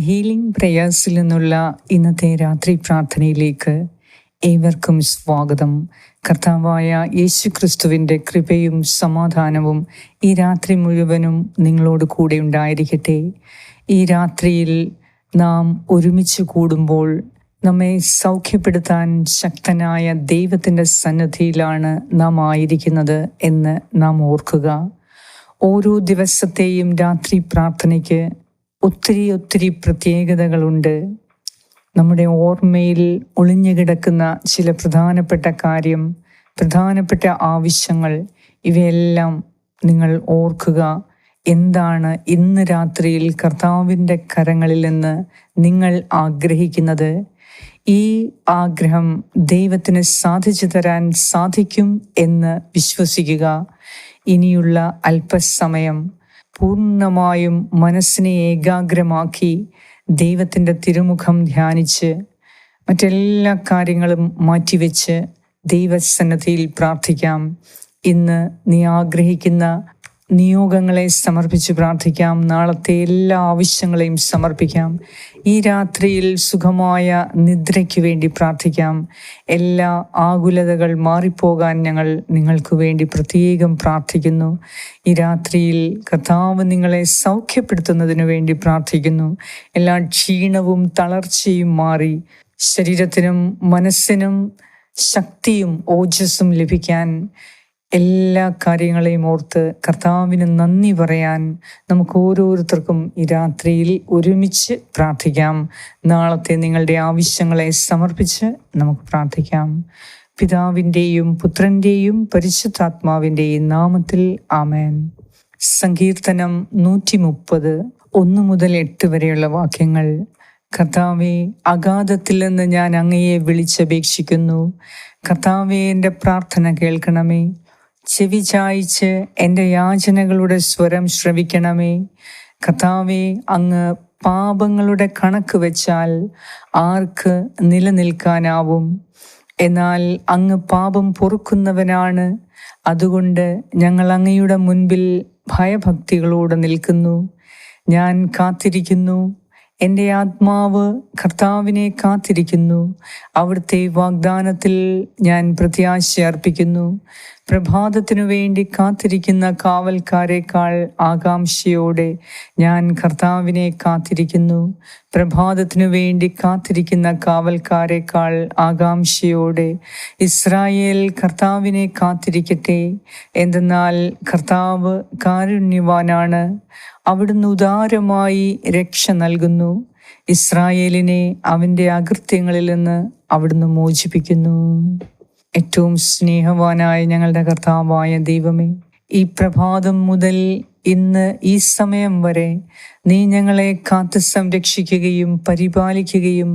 Healing പ്രേയേഴ്സിൽ നിന്നുള്ള ഇന്നത്തെ രാത്രി പ്രാർത്ഥനയിലേക്ക് ഏവർക്കും സ്വാഗതം. കർത്താവായ യേശു ക്രിസ്തുവിന്റെ കൃപയും സമാധാനവും ഈ രാത്രി മുഴുവനും നിങ്ങളോട് കൂടെ ഉണ്ടായിരിക്കട്ടെ. ഈ രാത്രിയിൽ നാം ഒരുമിച്ച് കൂടുമ്പോൾ നമ്മെ സൗഖ്യപ്പെടുത്താൻ ശക്തനായ ദൈവത്തിന്റെ സന്നദ്ധിയിലാണ് നാം ആയിരിക്കുന്നത് എന്ന് നാം ഓർക്കുക. ഓരോ ദിവസത്തെയും രാത്രി പ്രാർത്ഥനയ്ക്ക് ഒത്തിരി ഒത്തിരി പ്രത്യേകതകളുണ്ട്. നമ്മുടെ ഓർമ്മയിൽ ഒളിഞ്ഞു കിടക്കുന്ന ചില പ്രധാനപ്പെട്ട കാര്യം പ്രധാനപ്പെട്ട ആവശ്യങ്ങൾ ഇവയെല്ലാം നിങ്ങൾ ഓർക്കുക. എന്താണ് ഇന്ന് രാത്രിയിൽ കർത്താവിന്റെ കരങ്ങളിൽ നിന്ന് നിങ്ങൾ ആഗ്രഹിക്കുന്നത്? ഈ ആഗ്രഹം ദൈവത്തിന് സാധിച്ചു തരാൻ സാധിക്കും എന്ന് വിശ്വസിക്കുക. ഇനിയുള്ള അല്പസമയം പൂർണമായും മനസ്സിനെ ഏകാഗ്രമാക്കി ദൈവത്തിന്റെ തിരുമുഖം ധ്യാനിച്ച് മറ്റെല്ലാ കാര്യങ്ങളും മാറ്റിവെച്ച് ദൈവസന്നദ്ധിയിൽ പ്രാർത്ഥിക്കാം. ഇന്ന് നീ ആഗ്രഹിക്കുന്ന നിയോഗങ്ങളെ സമർപ്പിച്ച് പ്രാർത്ഥിക്കാം. നാളത്തെ എല്ലാ ആവശ്യങ്ങളെയും സമർപ്പിക്കാം. ഈ രാത്രിയിൽ സുഖമായ നിദ്രയ്ക്ക് വേണ്ടി പ്രാർത്ഥിക്കാം. എല്ലാ ആകുലതകൾ മാറിപ്പോകാൻ ഞങ്ങൾ നിങ്ങൾക്ക് വേണ്ടി പ്രത്യേകം പ്രാർത്ഥിക്കുന്നു. ഈ രാത്രിയിൽ കർത്താവ് നിങ്ങളെ സൗഖ്യപ്പെടുത്തുന്നതിന് വേണ്ടി പ്രാർത്ഥിക്കുന്നു. എല്ലാ ക്ഷീണവും തളർച്ചയും മാറി ശരീരത്തിനും മനസ്സിനും ശക്തിയും ഓജസ്സും ലഭിക്കാൻ എല്ലാ കാര്യങ്ങളെയും ഓർത്ത് കർത്താവിന് നന്ദി പറയാൻ നമുക്ക് ഓരോരുത്തർക്കും ഈ രാത്രിയിൽ ഒരുമിച്ച് പ്രാർത്ഥിക്കാം. നാളത്തെ നിങ്ങളുടെ ആവശ്യങ്ങളെ സമർപ്പിച്ച് നമുക്ക് പ്രാർത്ഥിക്കാം. പിതാവിന്റെയും പുത്രന്റെയും പരിശുദ്ധാത്മാവിന്റെയും നാമത്തിൽ ആമേൻ. സങ്കീർത്തനം നൂറ്റി മുപ്പത് ഒന്ന് മുതൽ എട്ട് വരെയുള്ള വാക്യങ്ങൾ. കർത്താവെ അഗാധത്തിൽ നിന്ന് ഞാൻ അങ്ങയെ വിളിച്ചപേക്ഷിക്കുന്നു. കർത്താവെ എന്റെ പ്രാർത്ഥന കേൾക്കണമേ. ചെവി ചായ്ച്ച് എന്റെ യാചനകളുടെ സ്വരം ശ്രവിക്കണമേ. കഥാവെ അങ്ങ് പാപങ്ങളുടെ കണക്ക് വെച്ചാൽ ആർക്ക് നിലനിൽക്കാനാവും? എന്നാൽ അങ്ങ് പാപം പൊറുക്കുന്നവനാണ്. അതുകൊണ്ട് ഞങ്ങൾ അങ്ങയുടെ മുൻപിൽ ഭയഭക്തികളോടെ നിൽക്കുന്നു. ഞാൻ കാത്തിരിക്കുന്നു. എന്റെ ആത്മാവ് കർത്താവിനെ കാത്തിരിക്കുന്നു. അവിടുത്തെ വാഗ്ദാനത്തിൽ ഞാൻ പ്രത്യാശ അർപ്പിക്കുന്നു പ്രഭാതത്തിനു വേണ്ടി കാത്തിരിക്കുന്ന കാവൽക്കാരെക്കാൾ ആകാംക്ഷയോടെ ഞാൻ കർത്താവിനെ കാത്തിരിക്കുന്നു. പ്രഭാതത്തിനു വേണ്ടി കാത്തിരിക്കുന്ന കാവൽക്കാരെക്കാൾ ആകാംക്ഷയോടെ ഇസ്രായേൽ കർത്താവിനെ കാത്തിരിക്കട്ടെ. എന്തെന്നാൽ കർത്താവ് കാരുണ്യവാനാണ്. അവിടുന്ന് ഉദാരമായി രക്ഷ നൽകുന്നു. ഇസ്രായേലിനെ അവന്റെ അകൃത്യങ്ങളിൽ നിന്ന് അവിടുന്ന് മോചിപ്പിക്കുന്നു. ഏറ്റവും സ്നേഹവാനായ ഞങ്ങളുടെ കർത്താവായ ദൈവമേ ഈ പ്രഭാതം മുതൽ ഇന്ന് ഈ സമയം വരെ നീ ഞങ്ങളെ കാത്തു സംരക്ഷിക്കുകയും പരിപാലിക്കുകയും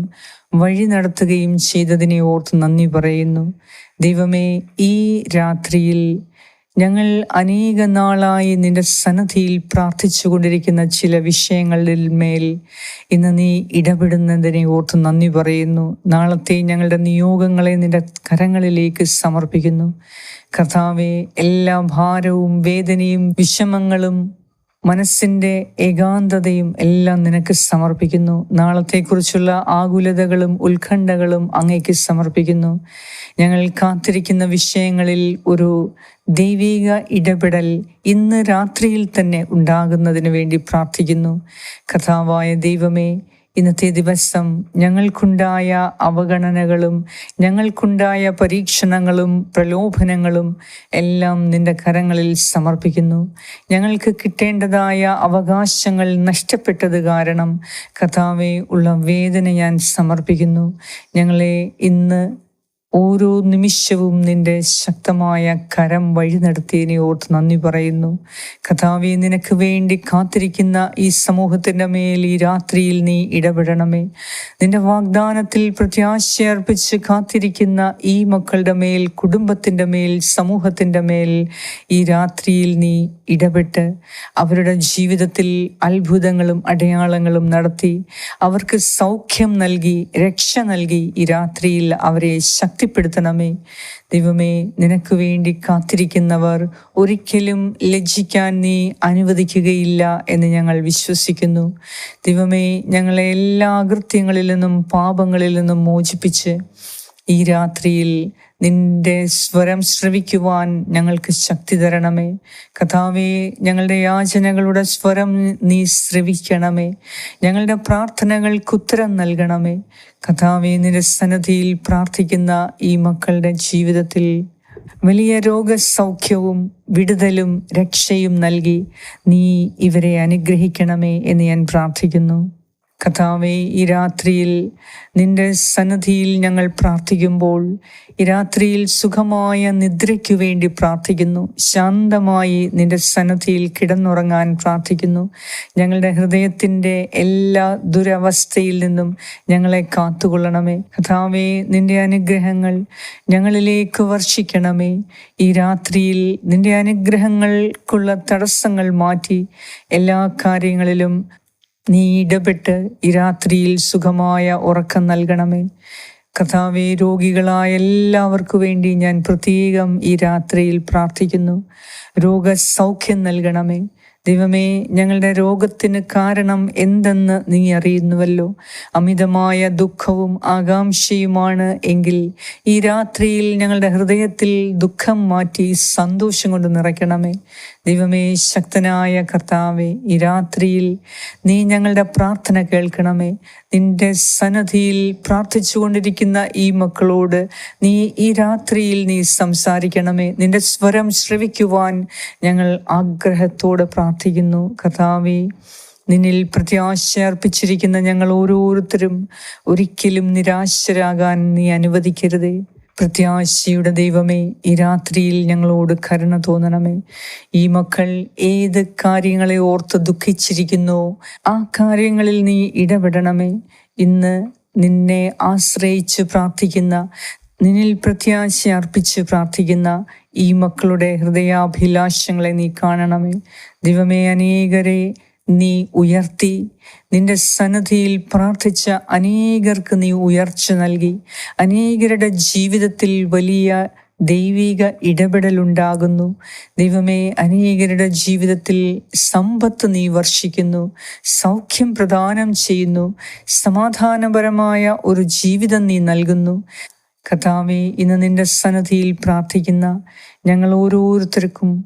വഴി നടത്തുകയും ചെയ്തതിനെ ഓർത്ത് നന്ദി പറയുന്നു. ദൈവമേ ഈ രാത്രിയിൽ ഞങ്ങൾ അനേക നാളായി നിന്റെ സന്നദ്ധിയിൽ പ്രാർത്ഥിച്ചു കൊണ്ടിരിക്കുന്ന ചില വിഷയങ്ങളിൽ മേൽ ഇന്ന് നീ ഇടപെടുന്നതിനെ ഓർത്ത് നന്ദി പറയുന്നു. നാളത്തെ ഞങ്ങളുടെ നിയോഗങ്ങളെ നിന്റെ കരങ്ങളിലേക്ക് സമർപ്പിക്കുന്നു. കർത്താവെ എല്ലാ ഭാരവും വേദനയും വിഷമങ്ങളും മനസ്സിന്റെ ഏകാന്തതയും എല്ലാം നിനക്ക് സമർപ്പിക്കുന്നു. നാളത്തെക്കുറിച്ചുള്ള ആകുലതകളും ഉത്കണ്ഠകളും അങ്ങേക്ക് സമർപ്പിക്കുന്നു. ഞങ്ങൾ കാത്തിരിക്കുന്ന വിഷയങ്ങളിൽ ഒരു ദൈവിക ഇടപെടൽ ഇന്ന് രാത്രിയിൽ തന്നെ ഉണ്ടാകുന്നതിന് വേണ്ടി പ്രാർത്ഥിക്കുന്നു. കഥാവായ ദൈവമേ ഇന്നത്തെ ദിവസം ഞങ്ങൾക്കുണ്ടായ അവഗണനകളും ഞങ്ങൾക്കുണ്ടായ പരീക്ഷണങ്ങളും പ്രലോഭനങ്ങളും എല്ലാം നിന്റെ കരങ്ങളിൽ സമർപ്പിക്കുന്നു. ഞങ്ങൾക്ക് കിട്ടേണ്ടതായ അവകാശങ്ങൾ നഷ്ടപ്പെട്ടത് കാരണം കഥാവെ ഉള്ള വേദന ഞാൻ സമർപ്പിക്കുന്നു. ഞങ്ങളെ ഇന്ന് ഓരോ നിമിഷവും നിന്റെ ശക്തമായ കരം വഴി നടത്തിയതിനെ ഓർത്ത് നന്ദി പറയുന്നു. കഥാവി നിനക്ക് വേണ്ടി കാത്തിരിക്കുന്ന ഈ സമൂഹത്തിന്റെ മേൽ ഈ രാത്രിയിൽ നീ ഇടപെടണമേ. നിന്റെ വാഗ്ദാനത്തിൽ പ്രത്യാശയർപ്പിച്ച് കാത്തിരിക്കുന്ന ഈ മക്കളുടെ മേൽ കുടുംബത്തിന്റെ മേൽ സമൂഹത്തിന്റെ മേൽ ഈ രാത്രിയിൽ നീ ഇടപെട്ട് അവരുടെ ജീവിതത്തിൽ അത്ഭുതങ്ങളും അടയാളങ്ങളും നടത്തി. അവർക്ക് സൗഖ്യം നൽകി രക്ഷ നൽകി ഈ രാത്രിയിൽ അവരെ ശക്തി ശക്തിപ്പെടുത്തണമേ. ദൈവമേ നിനക്ക് വേണ്ടി കാത്തിരിക്കുന്നവർ ഒരിക്കലും ലജ്ജിക്കാൻ നീ അനുവദിക്കുകയില്ല എന്ന് ഞങ്ങൾ വിശ്വസിക്കുന്നു. ദൈവമേ ഞങ്ങളെ എല്ലാ അകൃത്യങ്ങളിൽ നിന്നും പാപങ്ങളിൽ നിന്നും മോചിപ്പിച്ച് ഈ രാത്രിയിൽ നിന്റെ സ്വരം ശ്രവിക്കുവാൻ ഞങ്ങൾക്ക് ശക്തി തരണമേ. കഥാവേ ഞങ്ങളുടെ യാചനകളുടെ സ്വരം നീ ശ്രവിക്കണമേ. ഞങ്ങളുടെ പ്രാർത്ഥനകൾക്ക് ഉത്തരം നൽകണമേ. കഥാവേ നിന്റെ സന്നദ്ധിയിൽ പ്രാർത്ഥിക്കുന്ന ഈ മക്കളുടെ ജീവിതത്തിൽ വലിയ രോഗസൗഖ്യവും വിടുതലും രക്ഷയും നൽകി നീ ഇവരെ അനുഗ്രഹിക്കണമേ എന്ന് ഞാൻ പ്രാർത്ഥിക്കുന്നു. കഥാവെ ഈ രാത്രിയിൽ നിന്റെ സന്നദ്ധിയിൽ ഞങ്ങൾ പ്രാർത്ഥിക്കുമ്പോൾ ഈ രാത്രിയിൽ സുഖമായ നിദ്രയ്ക്കു വേണ്ടി പ്രാർത്ഥിക്കുന്നു. ശാന്തമായി നിന്റെ സന്നദ്ധിയിൽ കിടന്നുറങ്ങാൻ പ്രാർത്ഥിക്കുന്നു. ഞങ്ങളുടെ ഹൃദയത്തിന്റെ എല്ലാ ദുരവസ്ഥയിൽ നിന്നും ഞങ്ങളെ കാത്തുകൊള്ളണമേ. കഥാവെ നിന്റെ അനുഗ്രഹങ്ങൾ ഞങ്ങളിലേക്ക് വർഷിക്കണമേ. ഈ രാത്രിയിൽ നിന്റെ അനുഗ്രഹങ്ങൾക്കുള്ള തടസ്സങ്ങൾ മാറ്റി എല്ലാ കാര്യങ്ങളിലും നീ ഇടപെട്ട് ഈ രാത്രിയിൽ സുഖമായ ഉറക്കം നൽകണമേ. കഥാവെ രോഗികളായ എല്ലാവർക്കു വേണ്ടി ഞാൻ പ്രത്യേകം ഈ രാത്രിയിൽ പ്രാർത്ഥിക്കുന്നു. രോഗസൗഖ്യം നൽകണമേ. ദൈവമേ ഞങ്ങളുടെ രോഗത്തിന് കാരണം എന്തെന്ന് നീ അറിയുന്നുവല്ലോ. അമിതമായ ദുഃഖവും ആകാംക്ഷയുമാണ് എങ്കിൽ ഈ രാത്രിയിൽ ഞങ്ങളുടെ ഹൃദയത്തിൽ ദുഃഖം മാറ്റി സന്തോഷം കൊണ്ട് നിറയ്ക്കണമേ. ദൈവമേ ശക്തനായ കർത്താവെ ഈ രാത്രിയിൽ നീ ഞങ്ങളുടെ പ്രാർത്ഥന കേൾക്കണമേ. നിന്റെ സന്നദ്ധിയിൽ പ്രാർത്ഥിച്ചുകൊണ്ടിരിക്കുന്ന ഈ മക്കളോട് നീ ഈ രാത്രിയിൽ നീ സംസാരിക്കണമേ. നിന്റെ സ്വരം ശ്രവിക്കുവാൻ ഞങ്ങൾ ആഗ്രഹത്തോടെ പ്രാർത്ഥിക്കുന്നു. കർത്താവെ നിന്നിൽ പ്രത്യാശ അർപ്പിച്ചിരിക്കുന്ന ഞങ്ങൾ ഓരോരുത്തരും ഒരിക്കലും നിരാശരാകാൻ നീ അനുവദിക്കരുതേ. പ്രത്യാശയുടെ ദൈവമേ ഈ രാത്രിയിൽ ഞങ്ങളോട് കരുണ തോന്നണമേ. ഈ മക്കൾ ഏത് കാര്യങ്ങളെ ഓർത്ത് ദുഃഖിച്ചിരിക്കുന്നു ആ കാര്യങ്ങളിൽ നീ ഇടപെടണമേ. ഇന്ന് നിന്നെ ആശ്രയിച്ച് പ്രാർത്ഥിക്കുന്ന നിന്നിൽ പ്രത്യാശ അർപ്പിച്ച് പ്രാർത്ഥിക്കുന്ന ഈ മക്കളുടെ ഹൃദയാഭിലാഷങ്ങളെ നീ കാണണമേ. ദൈവമേ അനേകരെ നീ ഉയർത്തി. നിന്റെ സന്നദ്ധിയിൽ പ്രാർത്ഥിച്ച അനേകർക്ക് നീ ഉയർച്ച നൽകി. അനേകരുടെ ജീവിതത്തിൽ വലിയ ദൈവിക ഇടപെടലുണ്ടാകുന്നു ദൈവമേ അനേകരുടെ ജീവിതത്തിൽ സമ്പത്ത് നീ വർഷിക്കുന്നു. സൗഖ്യം പ്രദാനം ചെയ്യുന്നു. സമാധാനപരമായ ഒരു ജീവിതം നീ നൽകുന്നു. കഥാവെ ഇന്ന് നിന്റെ സന്നദ്ധിയിൽ പ്രാർത്ഥിക്കുന്ന ഞങ്ങൾ ഓരോരുത്തർക്കും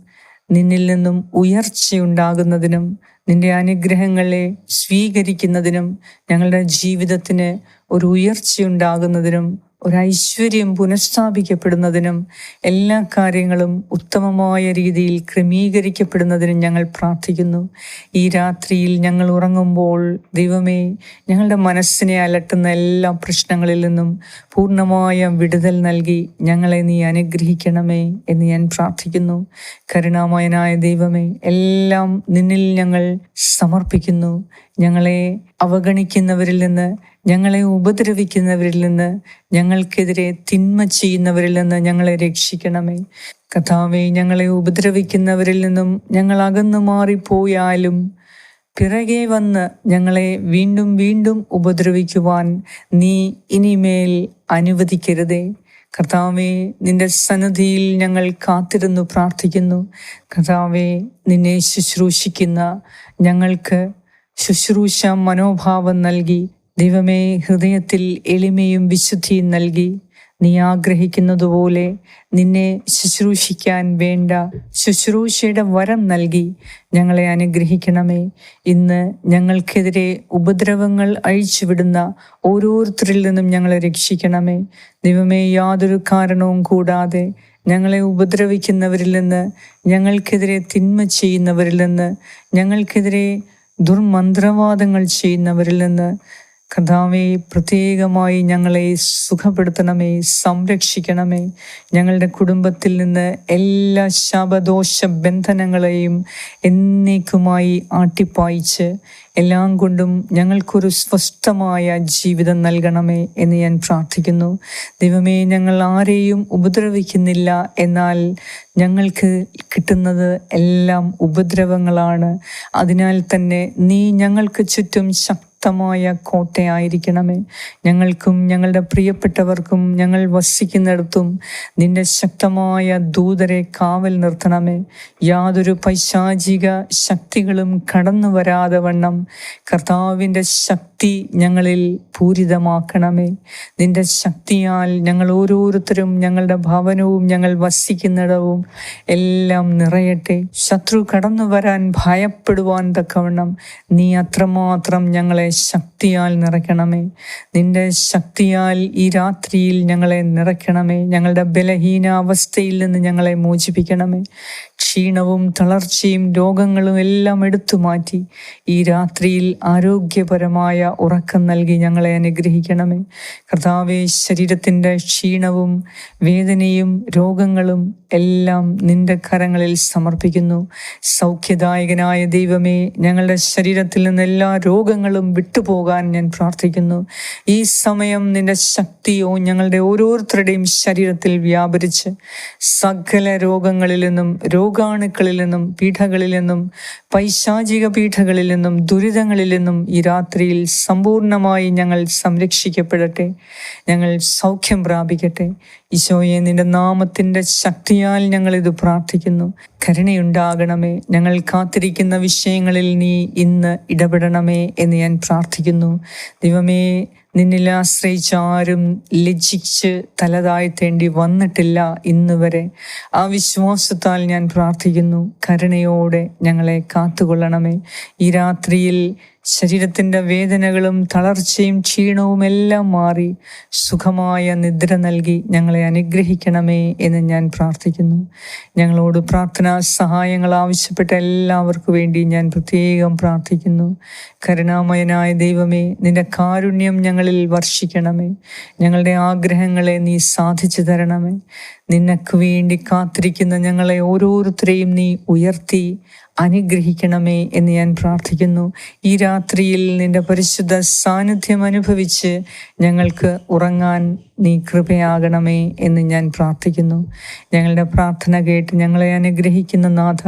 നിന്നിൽ നിന്നും ഉയർച്ചയുണ്ടാകുന്നതിനും നിന്റെ അനുഗ്രഹങ്ങളെ സ്വീകരിക്കുന്നതിനും ഞങ്ങളുടെ ജീവിതത്തിന് ഒരു ഉയർച്ചയുണ്ടാകുന്നതിനും ഒരു ഐശ്വര്യം പുനഃസ്ഥാപിക്കപ്പെടുന്നതിനും എല്ലാ കാര്യങ്ങളും ഉത്തമമായ രീതിയിൽ ക്രമീകരിക്കപ്പെടുന്നതിനും ഞങ്ങൾ പ്രാർത്ഥിക്കുന്നു. ഈ രാത്രിയിൽ ഞങ്ങൾ ഉറങ്ങുമ്പോൾ ദൈവമേ ഞങ്ങളുടെ മനസ്സിനെ അലട്ടുന്ന എല്ലാ പ്രശ്നങ്ങളിൽ നിന്നും പൂർണമായ വിടുതൽ നൽകി ഞങ്ങളെ നീ അനുഗ്രഹിക്കണമേ എന്ന് ഞാൻ പ്രാർത്ഥിക്കുന്നു. കരുണാമയനായ ദൈവമേ എല്ലാം നിന്നിൽ ഞങ്ങൾ സമർപ്പിക്കുന്നു. ഞങ്ങളെ അവഗണിക്കുന്നവരിൽ നിന്ന് ഞങ്ങളെ ഉപദ്രവിക്കുന്നവരിൽ നിന്ന് ഞങ്ങൾക്കെതിരെ തിന്മ ചെയ്യുന്നവരിൽ നിന്ന് ഞങ്ങളെ രക്ഷിക്കണമേ. കഥാവെ ഞങ്ങളെ ഉപദ്രവിക്കുന്നവരിൽ നിന്നും ഞങ്ങൾ അകന്നു മാറിപ്പോയാലും പിറകെ വന്ന് ഞങ്ങളെ വീണ്ടും വീണ്ടും ഉപദ്രവിക്കുവാൻ നീ ഇനിമേൽ അനുവദിക്കരുതേ. കർത്താവെ നിന്റെ സന്നിധിയിൽ ഞങ്ങൾ കാത്തിരുന്നു പ്രാർത്ഥിക്കുന്നു. കർത്താവെ നിന്നെ ശുശ്രൂഷിക്കുന്ന ഞങ്ങൾക്ക് ശുശ്രൂഷ മനോഭാവം നൽകി ദൈവമേ ഹൃദയത്തിൽ എളിമയും വിശുദ്ധിയും നൽകി. നീ ആഗ്രഹിക്കുന്നതുപോലെ നിന്നെ ശുശ്രൂഷിക്കാൻ വേണ്ട ശുശ്രൂഷയുടെ വരം നൽകി. ഞങ്ങളെ അനുഗ്രഹിക്കണമേ. ഇന്ന് ഞങ്ങൾക്കെതിരെ ഉപദ്രവങ്ങൾ അഴിച്ചുവിടുന്ന ഓരോരുത്തരിൽ നിന്നും ഞങ്ങളെ രക്ഷിക്കണമേ. ദൈവമേ യാതൊരു കാരണവും കൂടാതെ ഞങ്ങളെ ഉപദ്രവിക്കുന്നവരിൽ നിന്ന് ഞങ്ങൾക്കെതിരെ തിന്മ ചെയ്യുന്നവരിൽ നിന്ന് ഞങ്ങൾക്കെതിരെ ദുർമന്ത്രവാദങ്ങൾ ചെയ്യുന്നവരിൽ നിന്ന് കഥാവെ പ്രത്യേകമായി ഞങ്ങളെ സുഖപ്പെടുത്തണമേ സംരക്ഷിക്കണമേ. ഞങ്ങളുടെ കുടുംബത്തിൽ നിന്ന് എല്ലാ ശാപദോഷ ബന്ധനങ്ങളെയും എന്നേക്കുമായി ആട്ടിപ്പായിച്ച് എല്ലാം കൊണ്ടും ഞങ്ങൾക്കൊരു സ്വസ്ഥമായ ജീവിതം നൽകണമേ എന്ന് ഞാൻ പ്രാർത്ഥിക്കുന്നു. ദൈവമേ ഞങ്ങൾ ആരെയും ഉപദ്രവിക്കുന്നില്ല. എന്നാൽ ഞങ്ങൾക്ക് കിട്ടുന്നത് എല്ലാം ഉപദ്രവങ്ങളാണ്. അതിനാൽ തന്നെ നീ ഞങ്ങൾക്ക് ചുറ്റും ശക്തി ശക്തമായ കോട്ടയായിരിക്കണമേ. ഞങ്ങൾക്കും ഞങ്ങളുടെ പ്രിയപ്പെട്ടവർക്കും ഞങ്ങൾ വസിക്കുന്നിടത്തും നിന്റെ ശക്തമായ ദൂതരെ കാവൽ നിർത്തണമേ. യാതൊരു പൈശാചിക ശക്തികളും കടന്നു വരാതെ വണ്ണം കർത്താവിന്റെ ശക്തി ഞങ്ങളിൽ പൂരിതമാക്കണമേ. നിന്റെ ശക്തിയാൽ ഞങ്ങൾ ഓരോരുത്തരും ഞങ്ങളുടെ ഭവനവും ഞങ്ങൾ വസിക്കുന്നിടവും എല്ലാം നിറയട്ടെ. ശത്രു കടന്നു വരാൻ ഭയപ്പെടുവാൻ തക്കവണ്ണം നീ അത്രമാത്രം ഞങ്ങളെ ശക്തിയാൽ നിറയ്ക്കണമേ. നിന്റെ ശക്തിയാൽ ഈ രാത്രിയിൽ ഞങ്ങളെ നിറയ്ക്കണമേ. ഞങ്ങളുടെ ബലഹീനാവസ്ഥയിൽ നിന്ന് ഞങ്ങളെ മോചിപ്പിക്കണമേ. ക്ഷീണവും തളർച്ചയും രോഗങ്ങളും എല്ലാം എടുത്തു മാറ്റി ഈ രാത്രിയിൽ ആരോഗ്യപരമായ ഉറക്കം നൽകി ഞങ്ങളെ അനുഗ്രഹിക്കണമേ. കർത്താവെ ശരീരത്തിന്റെ ക്ഷീണവും വേദനയും രോഗങ്ങളും എല്ലാം നിന്റെ കരങ്ങളിൽ സമർപ്പിക്കുന്നു. സൗഖ്യദായകനായ ദൈവമേ ഞങ്ങളുടെ ശരീരത്തിൽ നിന്ന് എല്ലാ രോഗങ്ങളും വിട്ടുപോകാൻ ഞാൻ പ്രാർത്ഥിക്കുന്നു. ഈ സമയം നിന്റെ ശക്തിയോ ഞങ്ങളുടെ ഓരോരുത്തരുടെയും ശരീരത്തിൽ വ്യാപരിച്ച് സകല രോഗങ്ങളിൽ നിന്നും രോഗാണുക്കളിൽ നിന്നും പീഠകളിൽ നിന്നും പൈശാചിക പീഠകളിൽ നിന്നും ദുരിതങ്ങളിൽ നിന്നും ഈ രാത്രിയിൽ സമ്പൂർണമായി ഞങ്ങൾ സംരക്ഷിക്കപ്പെടട്ടെ. ഞങ്ങൾ സൗഖ്യം പ്രാപിക്കട്ടെ. ഈശോയെ നിന്റെ നാമത്തിന്റെ ശക്തിയാൽ ഞങ്ങൾ ഇത് പ്രാർത്ഥിക്കുന്നു. കരുണയുണ്ടാകണമേ. ഞങ്ങൾ കാത്തിരിക്കുന്ന വിഷയങ്ങളിൽ നീ ഇന്ന് ഇടപെടണമേ എന്ന് ഞാൻ പ്രാർത്ഥിക്കുന്നു. ദൈവമേ നിന്നിൽ ആശ്രയിച്ച് ആരും ലജ്ജിച്ച് തലതാഴ്ത്തേണ്ടി വന്നിട്ടില്ല ഇന്ന് വരെ. ആ വിശ്വാസത്താൽ ഞാൻ പ്രാർത്ഥിക്കുന്നു. കരുണയോടെ ഞങ്ങളെ കാത്തുകൊള്ളണമേ. ഈ രാത്രിയിൽ ശരീരത്തിന്റെ വേദനകളും തളർച്ചയും ക്ഷീണവും എല്ലാം മാറി സുഖമായ നിദ്ര നൽകി ഞങ്ങളെ അനുഗ്രഹിക്കണമേ എന്ന് ഞാൻ പ്രാർത്ഥിക്കുന്നു. ഞങ്ങളോട് പ്രാർത്ഥനാ സഹായങ്ങൾ ആവശ്യപ്പെട്ട എല്ലാവർക്കും വേണ്ടി ഞാൻ പ്രത്യേകം പ്രാർത്ഥിക്കുന്നു. കരുണാമയനായ ദൈവമേ നിന്റെ കാരുണ്യം ഞങ്ങളിൽ വർഷിക്കണമേ. ഞങ്ങളുടെ ആഗ്രഹങ്ങളെ നീ സാധിച്ചു തരണമേ. നിനക്ക് വേണ്ടി കാത്തിരിക്കുന്ന ഞങ്ങളെ ഓരോരുത്തരെയും നീ ഉയർത്തി അനുഗ്രഹിക്കണമേ എന്ന് ഞാൻ പ്രാർത്ഥിക്കുന്നു. ഈ രാത്രിയിൽ നിന്റെ പരിശുദ്ധ സാന്നിധ്യം അനുഭവിച്ച് ഞങ്ങൾക്ക് ഉറങ്ങാൻ നീ കൃപയാകണമേ എന്ന് ഞാൻ പ്രാർത്ഥിക്കുന്നു. ഞങ്ങളുടെ പ്രാർത്ഥന കേട്ട് ഞങ്ങളെ അനുഗ്രഹിക്കുന്ന നാഥ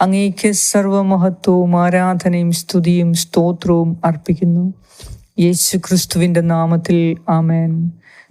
അങ്ങേക്ക് സർവമഹത്വവും ആരാധനയും സ്തുതിയും സ്തോത്രവും അർപ്പിക്കുന്നു. യേശു ക്രിസ്തുവിന്റെ നാമത്തിൽ ആമേൻ.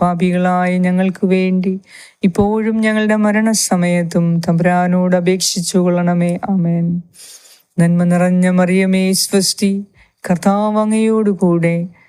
പാപികളായ ഞങ്ങൾക്ക് വേണ്ടി. ഇപ്പോഴും ഞങ്ങളുടെ മരണസമയത്തും തമ്പുരാനോട് അപേക്ഷിച്ചു കൊള്ളണമേ. അമേൻ നന്മ നിറഞ്ഞ മറിയമേ സ്വസ്തി കർത്താവ് അങ്ങയോടുകൂടെ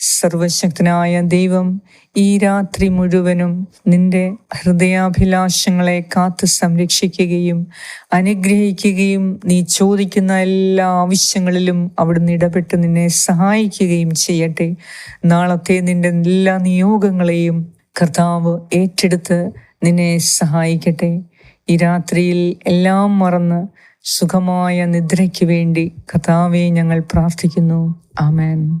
സർവശക്തനായ ദൈവം ഈ രാത്രി മുഴുവനും നിന്റെ ഹൃദയാഭിലാഷങ്ങളെ കാത്തു സംരക്ഷിക്കുകയും അനുഗ്രഹിക്കുകയും നീ ചോദിക്കുന്ന എല്ലാ ആവശ്യങ്ങളിലും അവിടുന്ന് ഇടപെട്ട് നിന്നെ സഹായിക്കുകയും ചെയ്യട്ടെ. നാളത്തെ നിന്റെ എല്ലാ നിയോഗങ്ങളെയും കർത്താവ് ഏറ്റെടുത്ത് നിന്നെ സഹായിക്കട്ടെ. ഈ രാത്രിയിൽ എല്ലാം മറന്ന് സുഖമായ നിദ്രയ്ക്ക് വേണ്ടി കർത്താവെ ഞങ്ങൾ പ്രാർത്ഥിക്കുന്നു. ആമേൻ.